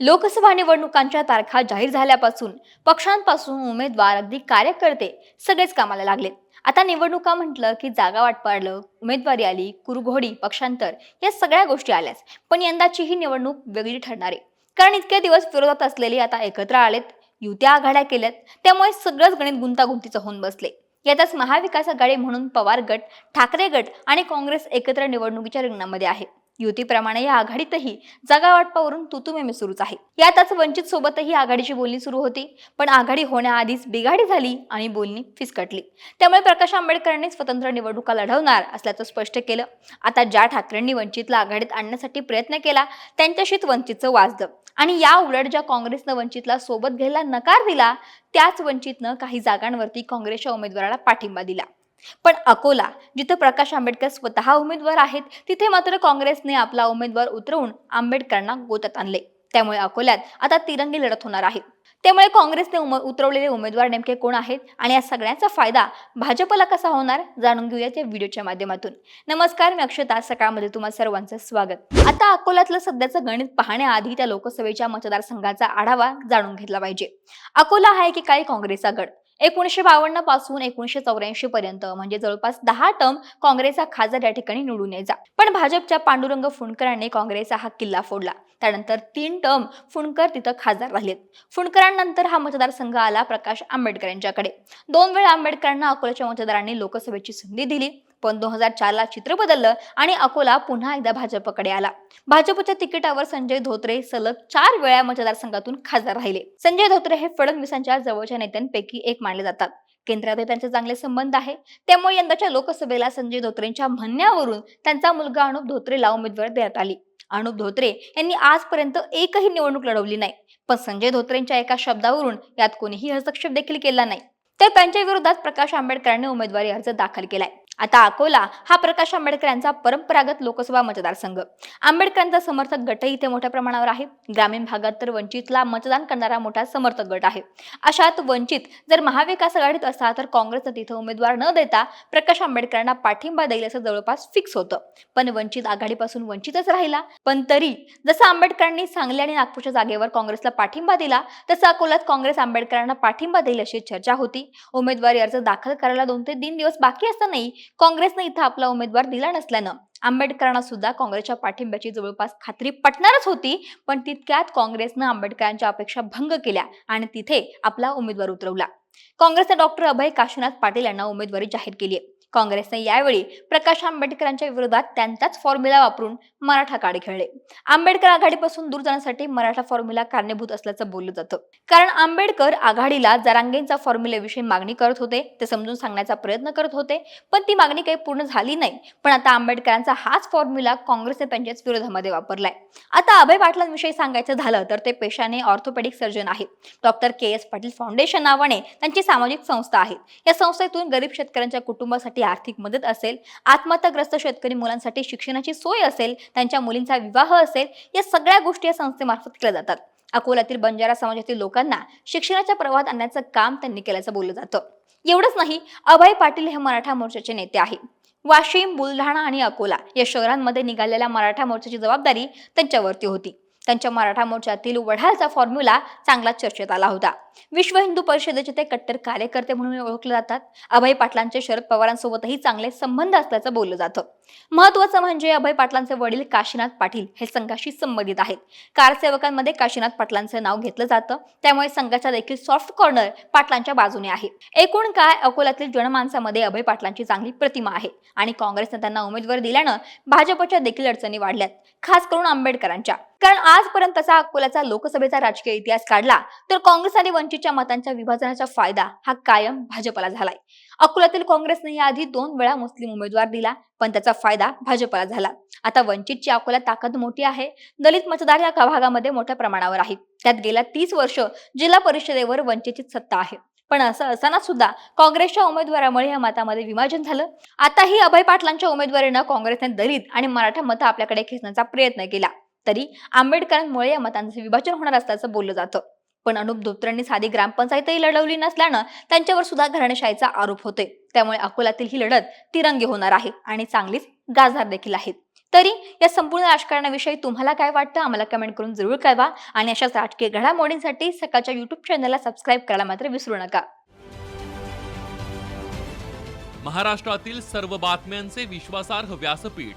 लोकसभा निवडणुकांच्या तारखा जाहीर झाल्यापासून पक्षांपासून उमेदवार अगदी कार्यकर्ते सगळेच कामाला लागले. आता निवडणुका म्हटलं की जागा वाटपाडलं उमेदवारी आली कुरघोडी पक्षांतर या सगळ्या गोष्टी आल्याच. पण यंदाची ही निवडणूक वेगळी ठरणार. आहे कारण इतके दिवस विरोधात असलेले आता एकत्र आलेत युत्या आघाड्या केल्यात त्यामुळे सगळंच गणित गुंतागुंतीचं होऊन बसले. यातच महाविकास आघाडी म्हणून पवार गट ठाकरे गट आणि काँग्रेस एकत्र निवडणुकीच्या रिंगणामध्ये आहे. युतीप्रमाणे या आघाडीतही जागा वाटपावरून तुतुमेमे सुरूच आहे. यातच वंचित सोबतही आघाडीची बोलणी सुरू होती पण आघाडी होण्याआधीच बिघाडी झाली आणि बोलणी फिसकटली. त्यामुळे प्रकाश आंबेडकरांनी स्वतंत्र निवडणुका लढवणार असल्याचं स्पष्ट केलं. आता ज्या ठाकरेंनी वंचितला आघाडीत आणण्यासाठी प्रयत्न केला त्यांच्याशीच वंचितचं वाजलं. आणि या उलट ज्या काँग्रेसनं वंचितला सोबत घ्यायला नकार दिला त्याच वंचितनं काही जागांवरती काँग्रेसच्या उमेदवाराला पाठिंबा दिला. पण अकोला जिथे प्रकाश आंबेडकर स्वतः उमेदवार आहेत तिथे मात्र काँग्रेसने आपला उमेदवार उतरवून आंबेडकरांना गोतात आणले. त्यामुळे अकोल्यात आता तिरंगी लढत होणार आहे. त्यामुळे काँग्रेसने उम उतरवलेले उमेदवार नेमके कोण आहेत आणि या सगळ्यांचा फायदा भाजपला कसा होणार जाणून घेऊयात या व्हिडिओच्या माध्यमातून. नमस्कार मी अक्षता. सकाळमध्ये तुम्हा सर्वांचं स्वागत. आता अकोल्यातलं सध्याचं गणित पाहण्याआधी त्या लोकसभेच्या मतदारसंघाचा आढावा जाणून घेतला पाहिजे. अकोला हा एकेकाळी काँग्रेसचा गड एकोणीसशे बावन्नपासून एकोणीसशे चौऱ्याऐंशी पर्यंत म्हणजे जवळपास दहा टर्म काँग्रेसचा खासदार या ठिकाणी निवडून यायचा. पण भाजपच्या पांडुरंग फुंडकरांनी काँग्रेसचा हा किल्ला फोडला. त्यानंतर तीन टर्म फुंडकर तिथं खासदार राहिलेत. फुंडकरांनंतर हा मतदारसंघ आला प्रकाश आंबेडकर यांच्याकडे. दोन वेळा आंबेडकरांना अकोल्याच्या मतदारांनी लोकसभेची संधी दिली. पण दोन हजार चारला चित्र बदललं आणि अकोला पुन्हा एकदा भाजपकडे आला. भाजपच्या तिकिटावर संजय धोत्रे सलग चार वेळा मतदारसंघातून खासदार राहिले. संजय धोत्रे हे फडणवीसांच्या जवळच्या नेत्यांपैकी एक मानले जातात. केंद्रात त्यांचे चांगले संबंध आहे. त्यामुळे यंदाच्या लोकसभेला संजय धोत्रेंच्या म्हणण्यावरून त्यांचा मुलगा अनुप धोत्रेला उमेदवार देण्यात आली. अनुप धोत्रे यांनी आजपर्यंत एकही निवडणूक लढवली नाही. पण संजय धोत्रेंच्या एका शब्दावरून यात कोणीही हस्तक्षेप देखील केला नाही. तर त्यांच्या विरोधात प्रकाश आंबेडकरांनी उमेदवारी अर्ज दाखल केलाय. आता अकोला हा प्रकाश आंबेडकर यांचा परंपरागत लोकसभा मतदारसंघ. आंबेडकरांचा समर्थक गटही इथे मोठ्या प्रमाणावर आहे. ग्रामीण भागात तर वंचितला मतदान करणारा मोठा समर्थक गट आहे. अशात वंचित जर महाविकास आघाडीत असता तर काँग्रेसनं तिथं उमेदवार न देता प्रकाश आंबेडकरांना पाठिंबा देईल असं जवळपास फिक्स होतं. पण वंचित आघाडीपासून वंचितच राहिला. पण तरी जसं आंबेडकरांनी सांगली आणि नागपूरच्या जागेवर काँग्रेसला पाठिंबा दिला तसं अकोल्यात काँग्रेस आंबेडकरांना पाठिंबा देईल अशी चर्चा होती. उमेदवारी अर्ज दाखल करायला दोन ते तीन दिवस बाकी असतानाही काँग्रेसने इथं आपला उमेदवार दिला नसल्यानं आंबेडकरांना सुद्धा काँग्रेसच्या पाठिंब्याची जवळपास खात्री पटणारच होती. पण तितक्यात काँग्रेसनं आंबेडकरांच्या अपेक्षा भंग केल्या आणि तिथे आपला उमेदवार उतरवला. काँग्रेसने डॉक्टर अभय काशीनाथ पाटील यांना उमेदवारी जाहीर केली आहे काँग्रेसने यावेळी प्रकाश आंबेडकरांच्या विरोधात त्यांचाच फॉर्म्युला वापरून मराठा काढे खेळले. आंबेडकर आघाडीपासून दूर जाण्यासाठी मराठा फॉर्म्युला कारणीभूत असल्याचं बोललं जातं. कारण आंबेडकर आघाडीला जरांगेंचा फॉर्म्युल्याविषयी मागणी करत होते ते समजून सांगण्याचा प्रयत्न करत होते पण ती मागणी काही पूर्ण झाली नाही. पण आता आंबेडकरांचा हाच फॉर्म्युला काँग्रेसने त्यांच्याच विरोधामध्ये वापरलाय. आता अभय पाटलांविषयी सांगायचं झालं तर ते पेशाने ऑर्थोपेडिक सर्जन आहेत. Doctor K S Patil foundation नावाने त्यांची सामाजिक संस्था आहे. या संस्थेतून गरीब शेतकऱ्यांच्या कुटुंबासाठी आर्थिक मदत असेल आत्महत्याग्रस्त शेतकरी मुलांसाठी शिक्षणाची सोय असेल त्यांच्या मुलींचा विवाह असेल या सगळ्या गोष्टी या संस्थेमार्फत केल्या जातात. अकोल्यातील बंजारा समाजातील लोकांना शिक्षणाच्या प्रवाहात आणण्याचं काम त्यांनी केल्याचं बोललं जातं. एवढंच नाही अभय पाटील हे मराठा मोर्चाचे नेते आहे वाशिम बुलढाणा आणि अकोला या शहरांमध्ये निघालेल्या मराठा मोर्चाची जबाबदारी त्यांच्यावरती होती. त्यांच्या मराठा मोर्चातील वढालचा फॉर्म्युला चांगला चर्चेत आला होता. विश्व हिंदू परिषदेचे ते कट्टर कार्यकर्ते म्हणून ओळखले जातात. अभय पाटलांचे शरद पवारांसोबतही चांगले संबंध असल्याचं बोललं जातं. महत्वाचं म्हणजे अभय पाटलांचे वडील काशीनाथ पाटील हे संघाशी संबंधित आहेत. कारसेवकांमध्ये काशीनाथ पाटलांचं नाव घेतलं जातं. त्यामुळे संघाचा देखील सॉफ्ट कॉर्नर पाटलांच्या बाजूने आहे. एकूण काय अकोल्यातील जनमानसामध्ये अभय पाटलांची चांगली प्रतिमा आहे आणि काँग्रेसने त्यांना उमेदवारी दिल्यानं भाजपच्या देखील अडचणी वाढल्यात. खास करून आंबेडकरांच्या. कारण आजपर्यंत तसा अकोल्याचा लोकसभेचा राजकीय इतिहास काढला तर काँग्रेस आणि वंचितच्या मतांच्या विभाजनाचा फायदा हा कायम भाजपला झालाय. अकोल्यातील काँग्रेसने याआधी दोन वेळा मुस्लिम उमेदवार दिला पण त्याचा फायदा भाजपला झाला. आता वंचितची अकोला ताकद मोठी आहे दलित मतदार या भागामध्ये मोठ्या प्रमाणावर आहे. त्यात गेल्या तीस वर्ष जिल्हा परिषदेवर वंचितची सत्ता आहे. पण असं असताना सुद्धा काँग्रेसच्या उमेदवारामुळे या मतामध्ये विभाजन झालं. आताही अभय पाटलांच्या उमेदवारीनं काँग्रेसने दलित आणि मराठा मतं आपल्याकडे खेचण्याचा प्रयत्न केला. तरी आंबेडकरांमुळे या मतांचं विभाजन होणार असल्याचं बोललं जातं. पण अनुप धोत्रेंनी साधी ग्रामपंचायतही लढवली नसल्यानं त्यांच्यावर सुद्धा घराणेशाहीचा आरोप होते त्यामुळे अकोल्यातील ही लढत तिरंगी होणार आहे आणि चांगलीच गाजणार देखील आहे. तरी या संपूर्ण राजकारणाविषयी तुम्हाला काय वाटतं? आम्हाला कमेंट करून जरूर कळवा आणि अशाच राजकीय घडामोडींसाठी सकाळच्या युट्यूब चॅनलला सबस्क्राईब करायला मात्र विसरू नका. महाराष्ट्रातील सर्व बातम्यांचे विश्वासार्ह व्यासपीठ